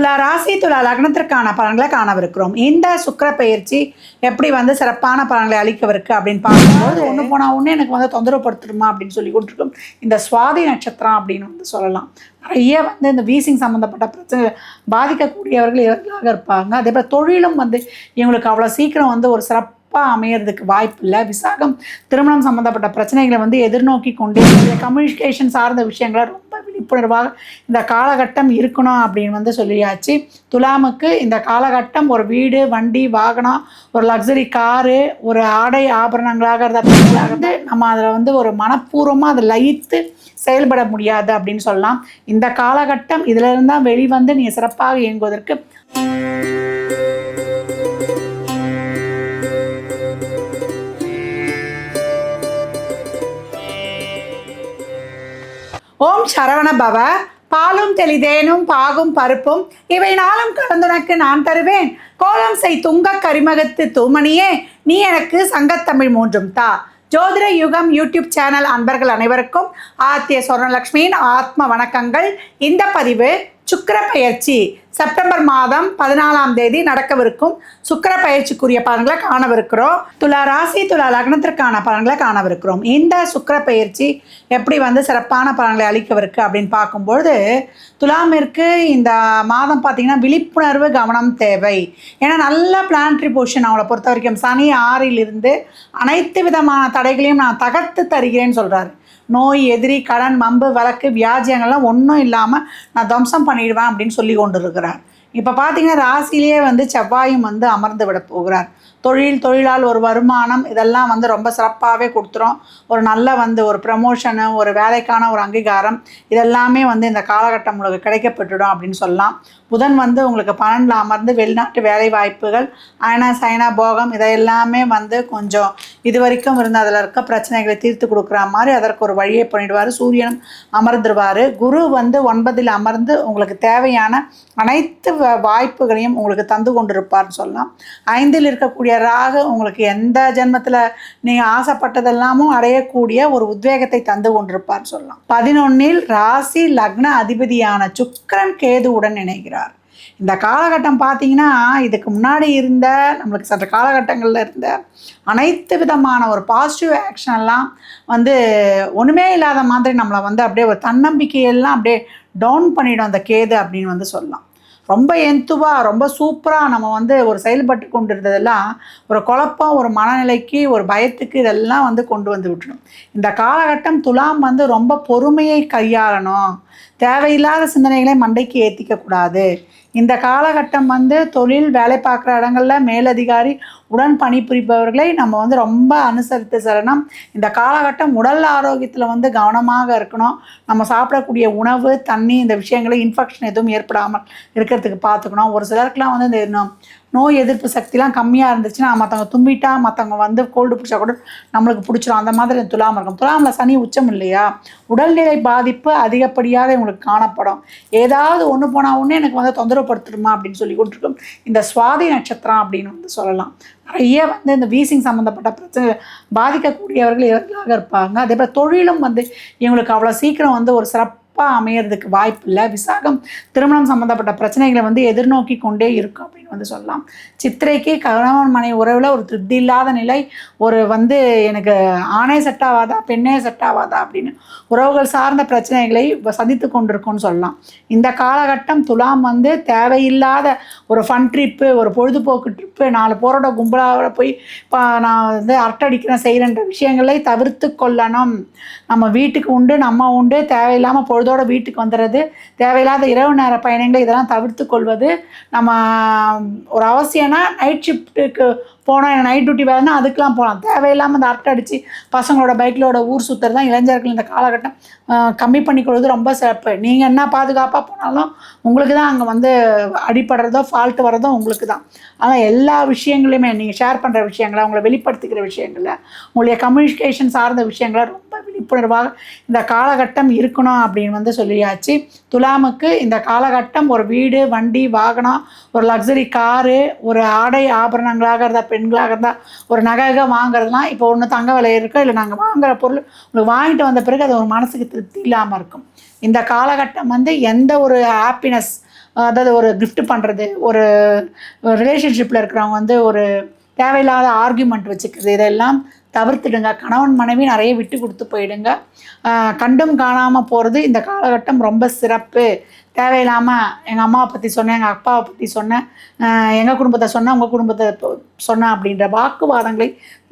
துலா ராசி துலா லக்னத்திற்கான பலன்களை காணவிருக்கிறோம். இந்த சுக்கிர பயிற்சி எப்படி வந்து சிறப்பான பலன்களை அளிக்கவிருக்கு அப்படின்னு பார்க்கும்போது ஒன்று போனால் ஒன்று எனக்கு வந்து தொந்தரவுப்படுத்துருமா அப்படின்னு சொல்லி கொண்டிருக்கும் இந்த சுவாதி நட்சத்திரம் அப்படின்னு வந்து சொல்லலாம். நிறைய வந்து இந்த வீசிங் சம்மந்தப்பட்ட பிரச்சனை பாதிக்கக்கூடியவர்கள் இவர்களாக இருப்பாங்க. அதே போல் தொழிலும் வந்து இவங்களுக்கு அவ்வளோ சீக்கிரம் வந்து ஒரு சிறப்பாக அமையறதுக்கு வாய்ப்பு இல்லை. விசாகம் திருமணம் சம்மந்தப்பட்ட பிரச்சனைகளை வந்து எதிர்நோக்கி கொண்டே கம்யூனிகேஷன் சார்ந்த விஷயங்களை ரொம்ப விழிப்புணர்வாக இந்த காலகட்டம் இருக்கணும் அப்படின்னு வந்து சொல்லியாச்சு. துலாமுக்கு இந்த காலகட்டம் ஒரு வீடு வண்டி வாகனம் ஒரு லக்ஸரி காரு ஒரு ஆடை ஆபரணங்களாக இருந்தால் வந்து நம்ம அதில் வந்து ஒரு மனப்பூர்வமாக அதை லயித்து செயல்பட முடியாது அப்படின்னு சொல்லலாம். இந்த காலகட்டம் இதில் இருந்தால் வெளிவந்து நீங்கள் சிறப்பாக இயங்குவதற்கு ஓம் சரவண பவ. பாலும் தெளிதேனும் பாகும் பருப்பும் இவை நாளும் கலந்துனக்கு நான் தருவேன். கோலம் செய் துங்க கரிமகத்து தூமணியே நீ எனக்கு சங்கத்தமிழ் மூன்றும் தா. ஜோதிட யுகம் யூடியூப் சேனல் அன்பர்கள் அனைவருக்கும் ஆத்திய சொர்ணலக்ஷ்மியின் ஆத்ம வணக்கங்கள். இந்த பதிவு சுக்கர பயிற்சி செப்டம்பர் மாதம் பதினாலாம் தேதி நடக்கவிருக்கும் சுக்கர பயிற்சிக்குரிய பலன்களை காணவிருக்கிறோம். துலா ராசி துலா லக்னத்திற்கான பலன்களை காணவிருக்கிறோம். இந்த சுக்கர பயிற்சி எப்படி வந்து சிறப்பான பலன்களை அளிக்கவிருக்கு அப்படின்னு பார்க்கும்பொழுது துலாமிற்கு இந்த மாதம் பார்த்தீங்கன்னா விழிப்புணர்வு கவனம் தேவை. ஏன்னா நல்ல பிளான்ட்ரி பொசிஷன் அவங்கள பொறுத்த வரைக்கும் சனி ஆறிலிருந்து அனைத்து விதமான தடைகளையும் நான் தகர்த்து தருகிறேன்னு சொல்கிறாரு நோய் எதிரி கடன் மம்பு வழக்கு வியாஜியங்கள்லாம் ஒன்றும் இல்லாமல் நான் தம்சம் பண்ணிடுவேன் அப்படின்னு சொல்லி கொண்டு இருக்கிறார் இப்போ பார்த்தீங்கன்னா ராசியிலேயே வந்து செவ்வாயும் வந்து அமர்ந்து விட போகிறார். தொழில் தொழிலால் ஒரு வருமானம் இதெல்லாம் வந்து ரொம்ப சிறப்பாகவே கொடுத்துரும். ஒரு நல்ல வந்து ஒரு ப்ரமோஷனு ஒரு வேலைக்கான ஒரு அங்கீகாரம் இதெல்லாமே வந்து இந்த காலகட்டம் உங்களுக்கு கிடைக்கப்பட்டுடும் அப்படின்னு சொல்லலாம். புதன் வந்து உங்களுக்கு பன்னெண்டில் அமர்ந்து வெளிநாட்டு வேலை வாய்ப்புகள் அயனா சைனா போகம் இதையெல்லாமே வந்து கொஞ்சம் இது வரைக்கும் இருந்த அதில் இருக்க பிரச்சனைகளை தீர்த்து கொடுக்குற மாதிரி அதற்கு ஒரு வழியை பண்ணிடுவார். சூரியனும் அமர்ந்துருவார். குரு வந்து ஒன்பதில் அமர்ந்து உங்களுக்கு தேவையான அனைத்து வ- வாய்ப்புகளையும் உங்களுக்கு தந்து கொண்டிருப்பார்னு சொல்லலாம். ஐந்தில் இருக்கக்கூடிய ராகு உங்களுக்கு எந்த ஜென்மத்தில் நீங்கள் ஆசைப்பட்டதெல்லாமும் அடையக்கூடிய ஒரு உத்வேகத்தை தந்து கொண்டிருப்பார்னு சொல்லலாம். பதினொன்னில் ராசி லக்ன அதிபதியான சுக்கரன் கேதுவுடன் இணைகிறார். இந்த காலகட்டம் பார்த்தீங்கன்னா இதுக்கு முன்னாடி இருந்த நம்மளுக்கு சற்ற காலகட்டங்களில் இருந்த அனைத்து விதமான ஒரு பாசிட்டிவ் ஆக்ஷன் எல்லாம் வந்து ஒன்றுமே இல்லாத மாதிரி நம்மளை வந்து அப்படியே ஒரு தன்னம்பிக்கையெல்லாம் அப்படியே டவுன் பண்ணிடும் அந்த கேது அப்படின்னு வந்து சொல்லலாம். ரொம்ப எந்துவாக ரொம்ப சூப்பராக நம்ம வந்து ஒரு செயல்பட்டு கொண்டு இருந்ததெல்லாம் ஒரு குழப்பம் ஒரு மனநிலைக்கு ஒரு பயத்துக்கு இதெல்லாம் வந்து கொண்டு வந்து விட்டுடும். இந்த காலகட்டம் துலாம் வந்து ரொம்ப பொறுமையை கையாளணும். தேவையில்லாத சிந்தனைகளை மண்டைக்கு ஏற்றிக்க கூடாது இந்த காலகட்டம் வந்து தொழில் வேலை பார்க்குற இடங்கள்ல மேலதிகாரி உடன் பணிபுரிபவர்களை நம்ம வந்து ரொம்ப அனுசரித்து செல்லணும். இந்த காலகட்டம் உடல் ஆரோக்கியத்தில் வந்து கவனமாக இருக்கணும். நம்ம சாப்பிடக்கூடிய உணவு தண்ணி இந்த விஷயங்களை இன்ஃபெக்ஷன் எதுவும் ஏற்படாமல் இருக்கிறதுக்கு பார்த்துக்கணும். ஒரு சிலருக்குலாம் வந்து இந்த நோய் எதிர்ப்பு சக்திலாம் கம்மியாக இருந்துச்சுன்னா மற்றவங்க தும்பிட்டா மற்றவங்க வந்து கோல்டு பிடிச்சா கூட நம்மளுக்கு பிடிச்சிரும். அந்த மாதிரி துலாம் இருக்கும். துலாமில் சனி உச்சம் இல்லையா? உடல்நிலை பாதிப்பு அதிகப்படியாக உங்களுக்கு காணப்படும். ஏதாவது ஒன்று போனால் ஒன்று எனக்கு வந்து தொந்தரவுப்படுத்திடுமா அப்படின்னு சொல்லி கொண்டிருக்கும் இந்த சுவாதி நட்சத்திரம் அப்படின்னு வந்து சொல்லலாம். நிறைய வந்து இந்த வீசிங் சம்மந்தப்பட்ட பிரச்சனை பாதிக்கக்கூடியவர்கள் இவர்களாக இருப்பாங்க. அதே போல் தொழிலும் வந்து இவங்களுக்கு அவ்வளோ சீக்கிரம் வந்து ஒரு சிறப்பு சிறப்பாக அமையறதுக்கு வாய்ப்பு இல்லை. விசாகம் திருமணம் சம்மந்தப்பட்ட பிரச்சனைகளை வந்து எதிர்நோக்கி கொண்டே இருக்கும் அப்படின்னு வந்து சொல்லலாம். சித்திரைக்கு கணவன் மனை உறவில் ஒரு திருப்தி இல்லாத நிலை ஒரு வந்து எனக்கு ஆணே செட் ஆகாதா பெண்ணே செட் ஆகாதா அப்படின்னு உறவுகள் சார்ந்த பிரச்சனைகளை சந்தித்து கொண்டிருக்கும்னு சொல்லலாம். இந்த காலகட்டம் துலாம் வந்து தேவையில்லாத ஒரு ஃபன் ட்ரிப்பு ஒரு பொழுதுபோக்கு ட்ரிப்பு நாலு போரோட கும்பலாக போய் இப்போ நான் வந்து அரட்டடிக்கிறேன் செய்கிறேன்ற விஷயங்களை தவிர்த்து கொள்ளணும். நம்ம வீட்டுக்கு உண்டு நம்ம உண்டு தேவையில்லாமல் பொழுது பொழுதோட வீட்டுக்கு வந்துடுறது தேவையில்லாத இரவு நேர பயணங்களை இதெல்லாம் தவிர்த்து கொள்வது நம்ம ஒரு அவசியம்னா நைட் ஷிஃப்ட்டுக்கு போனால் எனக்கு நைட் டியூட்டி வேலைன்னா அதுக்கெலாம் போகலாம் தேவையில்லாமல் அந்த அரட்டை அடித்து பசங்களோட பைக்கிலோட ஊர் சுற்றுறது தான் இளைஞர்கள் இந்த காலகட்டம். கம்மி கம்மி பண்ணிக்கொள்வது ரொம்ப சிறப்பு. நீங்கள் என்ன பாதுகாப்பாக போனாலும் உங்களுக்கு தான் அங்கே வந்து அடிபடுறதோ ஃபால்ட்டு வர்றதோ உங்களுக்கு தான் ஆனால் எல்லா விஷயங்களையுமே நீங்கள் ஷேர் பண்ணுற விஷயங்களை உங்களை வெளிப்படுத்திக்கிற விஷயங்களை உங்களுடைய கம்யூனிகேஷன் சார்ந்த விஷயங்களை ரொம்ப விழிப்புணர்வாக இந்த காலகட்டம் இருக்கணும் அப்படின்னு வந்து சொல்லியாச்சு. துலாமுக்கு இந்த காலகட்டம் ஒரு வீடு வண்டி வாகனம் ஒரு லக்ஸரி காரு ஒரு ஆடை ஆபரணங்களாக இருந்தால் பெண்களாக இருந்தால் ஒரு நகை வாங்குறதுலாம் இப்போ ஒன்று தங்க விலை இருக்கோ? இல்லை நாங்கள் வாங்குற பொருள் உங்களுக்கு வாங்கிட்டு வந்த பிறகு அது ஒரு மனசுக்கு திருப்தி இல்லாமல் இருக்கும். இந்த காலகட்டம் வந்து எந்த ஒரு ஹாப்பினஸ் அதாவது ஒரு கிஃப்ட் பண்ணுறது ஒரு ரிலேஷன்ஷிப்பில் இருக்கிறவங்க வந்து ஒரு தேவையில்லாத ஆர்கியூமெண்ட் வச்சுக்கிறது இதெல்லாம் தவிர்த்துடுங்க. கணவன் மனைவி நிறைய விட்டு கொடுத்து போயிடுங்க. கண்டும் காணாமல் போகிறது இந்த காலகட்டம் ரொம்ப சிறப்பு. தேவையில்லாமல் எங்கள் அம்மாவை பற்றி சொன்னேன் எங்கள் அப்பாவை பற்றி சொன்னேன் எங்கள் குடும்பத்தை சொன்னேன் உங்கள் குடும்பத்தை சொன்னேன் அப்படின்ற வாக்குவாதங்களை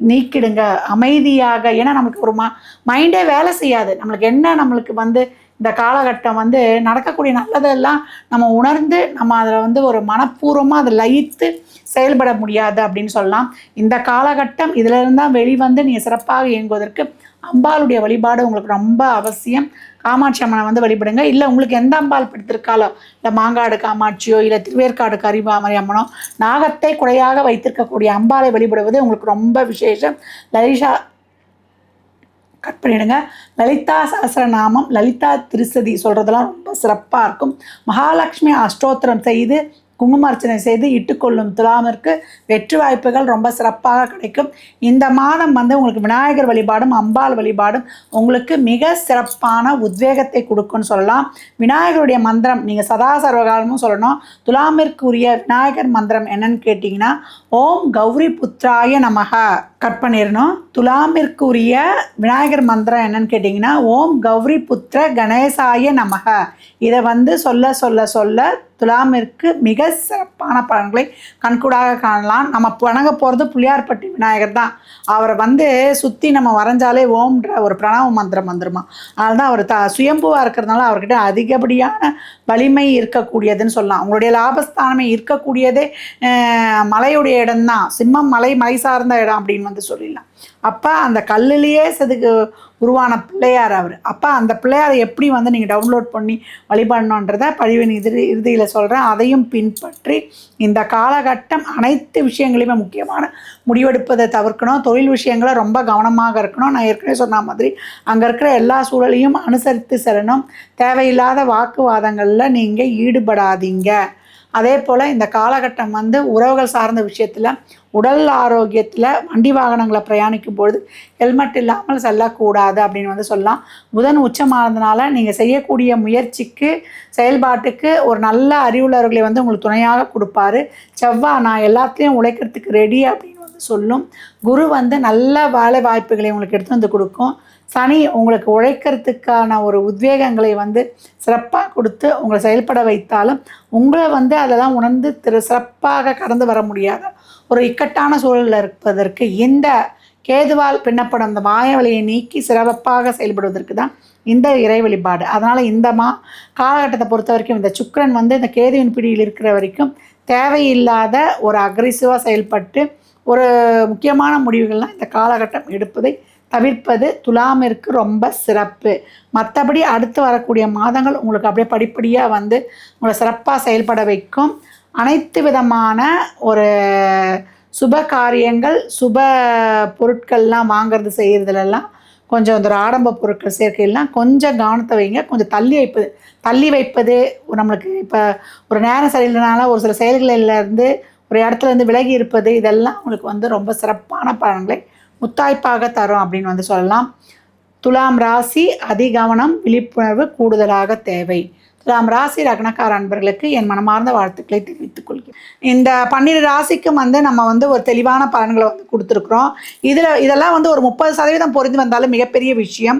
நீக்கிடுங்க. அமைதியாக ஏன்னா நம்மளுக்கு ஒரு ம மைண்டே வேலை செய்யாது. நம்மளுக்கு என்ன நம்மளுக்கு வந்து இந்த காலகட்டம் வந்து நடக்கக்கூடிய நல்லதெல்லாம் நம்ம உணர்ந்து நம்ம அதில் வந்து ஒரு மனப்பூர்வமாக அதை லயித்து செயல்பட முடியாது அப்படின்னு சொல்லலாம். இந்த காலகட்டம் இதிலிருந்து தான் வெளிவந்து நீங்கள் சிறப்பாக இயங்குவதற்கு அம்பாளுடைய வழிபாடு உங்களுக்கு ரொம்ப அவசியம். காமாட்சி அம்மனை வந்து வழிபடுங்க. இல்லை உங்களுக்கு எந்த அம்பாள் பிடித்திருக்காளோ இல்லை மாங்காடு காமாட்சியோ இல்லை திருவேற்காடு கரிபாமரி அம்மனோ நாகத்தை குறையாக வைத்திருக்கக்கூடிய அம்பாளை வழிபடுவது உங்களுக்கு ரொம்ப விசேஷம். லலிஷா கட் பண்ணிடுங்க. லலிதா சஹசிரநாமம் லலிதா திருசதி சொல்கிறதெல்லாம் ரொம்ப சிறப்பாக இருக்கும். மகாலட்சுமி அஷ்டோத்திரம் செய்து குங்கும அர்ச்சனை செய்து இட்டுக்கொள்ளும் துலாமிற்கு வெற்றி வாய்ப்புகள் ரொம்ப சிறப்பாக கிடைக்கும். இந்த மாதம் வந்து உங்களுக்கு விநாயகர் வழிபாடும் அம்பாள் வழிபாடும் உங்களுக்கு மிக சிறப்பான உத்வேகத்தை கொடுக்கும்னு சொல்லலாம். விநாயகருடைய மந்திரம் நீங்கள் சதா சர்வகாலமும் சொல்லணும். துலாமிற்குரிய விநாயகர் மந்திரம் என்னன்னு கேட்டிங்கன்னா ஓம் கௌரி புத்ராய நமக. கட் பண்ணிடணும். துலாமிற்குரிய விநாயகர் மந்திரம் என்னன்னு கேட்டிங்கன்னா ஓம் கௌரி புத்திர கணேசாய நமக. இதை வந்து சொல்ல சொல்ல சொல்ல துலாமிற்கு மிக சிறப்பான பலன்களை கண்கூடாக காணலாம். நம்ம வணங்க போகிறது புளியார்பட்டி விநாயகர் தான். அவரை வந்து சுற்றி நம்ம வரைஞ்சாலே ஓம்ன்ற ஒரு பிரணவ மந்திரம் வந்துருமா. அதனால தான் அவர் த சுயம்புவாக இருக்கிறதுனால அவர்கிட்ட அதிகப்படியான வலிமை இருக்கக்கூடியதுன்னு சொல்லலாம். உங்களுடைய லாபஸ்தானமே இருக்கக்கூடியதே மலையுடைய இடம்தான். சிம்மம் மலை மலை சார்ந்த இடம் அப்படின்னு வந்து சொல்லிடலாம். அப்போ அந்த கல்லுலேயே செதுக்கு உருவான பிள்ளையார் அவர். அப்போ அந்த பிள்ளையாரை எப்படி வந்து நீங்கள் டவுன்லோட் பண்ணி வழிபடணுன்றத பழிவின் இறுதி இறுதியில் சொல்கிறேன் அதையும் பின்பற்றி இந்த காலகட்டம் அனைத்து விஷயங்களையுமே முக்கியமான முடிவெடுப்பதை தவிர்க்கணும். தொழில் விஷயங்களை ரொம்ப கவனமாக இருக்கணும். நான் ஏற்கனவே சொன்ன மாதிரி அங்கே இருக்கிற எல்லா சூழலையும் அனுசரித்து செல்லணும். தேவையில்லாத வாக்குவாதங்களில் நீங்கள் ஈடுபடாதீங்க. அதே போல் இந்த காலகட்டம் வந்து உறவுகள் சார்ந்த விஷயத்தில் உடல் ஆரோக்கியத்தில் வண்டி வாகனங்களை பிரயாணிக்கும் பொழுது ஹெல்மெட் இல்லாமல் செல்லக்கூடாது அப்படின்னு வந்து சொல்லலாம். புதன் உச்சமானதுனால நீங்கள் செய்யக்கூடிய முயற்சிக்கு செயல்பாட்டுக்கு ஒரு நல்ல அறிவுள்ளவர்களை வந்து உங்களுக்கு துணையாக கொடுப்பாரு. செவ்வாய் நான் எல்லாத்தையும் உழைக்கிறதுக்கு ரெடி அப்படின்னு வந்து சொல்லும். குரு வந்து நல்ல வேலை வாய்ப்புகளை உங்களுக்கு எடுத்து வந்து கொடுக்கும். சனி உங்களுக்கு உழைக்கிறதுக்கான ஒரு உத்வேகங்களை வந்து சிறப்பாக கொடுத்து உங்களை செயல்பட வைத்தாலும் உங்களை வந்து அதெல்லாம் உணர்ந்து திரு சிறப்பாக கடந்து வர முடியாத. ஒரு இக்கட்டான சூழலில் இருப்பதற்கு இந்த கேதுவால் பின்னப்படும் அந்த மாயவலையை நீக்கி சிறப்பாக செயல்படுவதற்கு தான் இந்த இறை வழிபாடு. அதனால் இந்த மா காலகட்டத்தை பொறுத்த வரைக்கும் இந்த சுக்கரன் வந்து இந்த கேதுவின் பிடியில் இருக்கிற வரைக்கும் தேவையில்லாத ஒரு அக்ரெசிவாக செயல்பட்டு ஒரு முக்கியமான முடிவுகள்லாம் இந்த காலகட்டம் எடுப்பதை தவிர்ப்பது துலாமிற்கு ரொம்ப சிறப்பு. மற்றபடி அடுத்து வரக்கூடிய மாதங்கள் உங்களுக்கு அப்படியே படிப்படியாக வந்து உங்களை சிறப்பாக செயல்பட வைக்கும். அனைத்து விதமான ஒரு சுப காரியங்கள் சுப பொருட்கள்லாம் வாங்குறது செய்கிறதுலலாம் கொஞ்சம் இந்த ஒரு ஆடம்ப பொருட்கள் சேர்க்கையெல்லாம் கொஞ்சம் கவனத்தை வைங்க. கொஞ்சம் தள்ளி வைப்பது தள்ளி வைப்பது நம்மளுக்கு இப்போ ஒரு நேரம் சரியில்லைனால ஒரு சில செயல்களில் இருந்து ஒரு இடத்துல இருந்து விலகி இருப்பது இதெல்லாம் உங்களுக்கு வந்து ரொம்ப சிறப்பான பலன்களை முத்தாய்ப்பாக தரும் அப்படின்னு வந்து சொல்லலாம். துலாம் ராசி அதிகவனம் விழிப்புணர்வு கூடுதலாக தேவை. துலாம் ராசி லக்னக்கார அன்பர்களுக்கு என் மனமார்ந்த வாழ்த்துக்களை தெரிவித்துக் கொள்கிறேன். இந்த பன்னிரு ராசிக்கும் வந்து நம்ம வந்து ஒரு தெளிவான பலன்களை வந்து கொடுத்துருக்குறோம். இதில் இதெல்லாம் வந்து ஒரு முப்பது சதவீதம் பொருந்தி வந்தாலும் மிகப்பெரிய விஷயம்.